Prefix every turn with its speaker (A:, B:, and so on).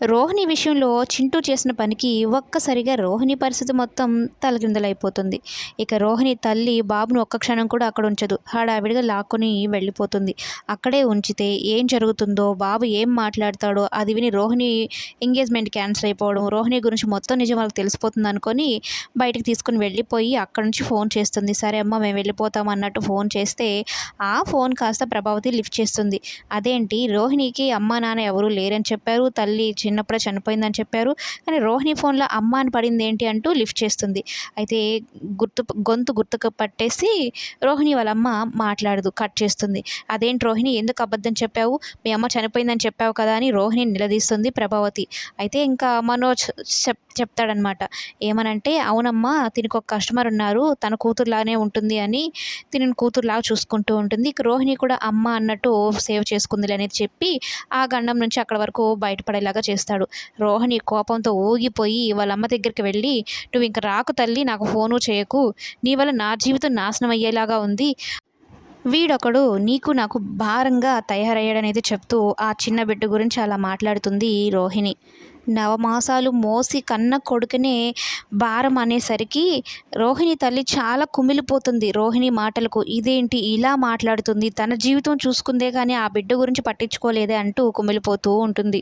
A: రోహిణి విషయంలో చింటూ చేసిన పనికి ఒక్కసారిగా రోహిణి పరిస్థితి మొత్తం తలకిందులైపోతుంది. ఇక రోహిణి తల్లి బాబును ఒక్క క్షణం కూడా అక్కడ ఉంచదు. హడావిడిగా లాక్కొని వెళ్ళిపోతుంది. అక్కడే ఉంచితే ఏం జరుగుతుందో బాబు ఏం మాట్లాడతాడో అది విని రోహిణి ఎంగేజ్మెంట్ క్యాన్సిల్ అయిపోవడం రోహిణి గురించి మొత్తం నిజం వాళ్ళకి తెలిసిపోతుంది అనుకొని బయటికి తీసుకుని వెళ్ళిపోయి అక్కడ నుంచి ఫోన్ చేస్తుంది. సరే అమ్మ మేము వెళ్ళిపోతాం అన్నట్టు ఫోన్ చేస్తే ఆ ఫోన్ కాస్త ప్రభావతి లిఫ్ట్ చేస్తుంది. అదేంటి? రోహిణికి అమ్మ నాన్న ఎవరు లేరని చెప్పారు. తల్లి చిన్నప్పుడే చనిపోయిందని చెప్పారు. కానీ రోహిణి ఫోన్లో అమ్మ అని పడింది ఏంటి అంటూ లిఫ్ట్ చేస్తుంది. అయితే గుర్తు గొంతు గుర్తుకు పట్టేసి రోహిణి వాళ్ళ అమ్మ మాట్లాడదు కట్ చేస్తుంది. అదేంటి రోహిణి ఎందుకు అబద్ధం చెప్పావు? మీ అమ్మ చనిపోయిందని చెప్పావు కదా అని రోహిణి నిలదీస్తుంది ప్రభావతి. అయితే ఇంకా మనోజ్ చెప్ చెప్తాడనమాట. ఏమనంటే అవునమ్మా తినకు ఒక కస్టమర్ ఉన్నారు. తన కూతురులానే ఉంటుంది అని తిని కూతురులాగా చూసుకుంటూ ఉంటుంది. ఇక రోహిణి కూడా అమ్మ అన్నట్టు సేవ్ చేసుకుంది అనేది చెప్పి ఆ గండం నుంచి అక్కడ వరకు బయటపడేలాగా చేస్తాడు. రోహిణి కోపంతో ఊగిపోయి వాళ్ళ అమ్మ దగ్గరికి వెళ్ళి నువ్వు ఇంక రాకు తల్లి నాకు ఫోను చేయకు. నీ వల్ల నా జీవితం నాశనం అయ్యేలాగా ఉంది. వీడొకడు నీకు నాకు భారంగా తయారయ్యాడనేది చెప్తూ ఆ చిన్న బిడ్డ గురించి అలా మాట్లాడుతుంది రోహిణి. నవమాసాలు మోసి కన్న కొడుకునే భారం అనేసరికి రోహిణి తల్లి చాలా కుమిలిపోతుంది. రోహిణి మాటలకు ఇదేంటి? ఇలా మాట్లాడుతుంది. తన జీవితం చూసుకుందే కానీ ఆ బిడ్డ గురించి పట్టించుకోలేదే అంటూ కుమిలిపోతూ ఉంటుంది.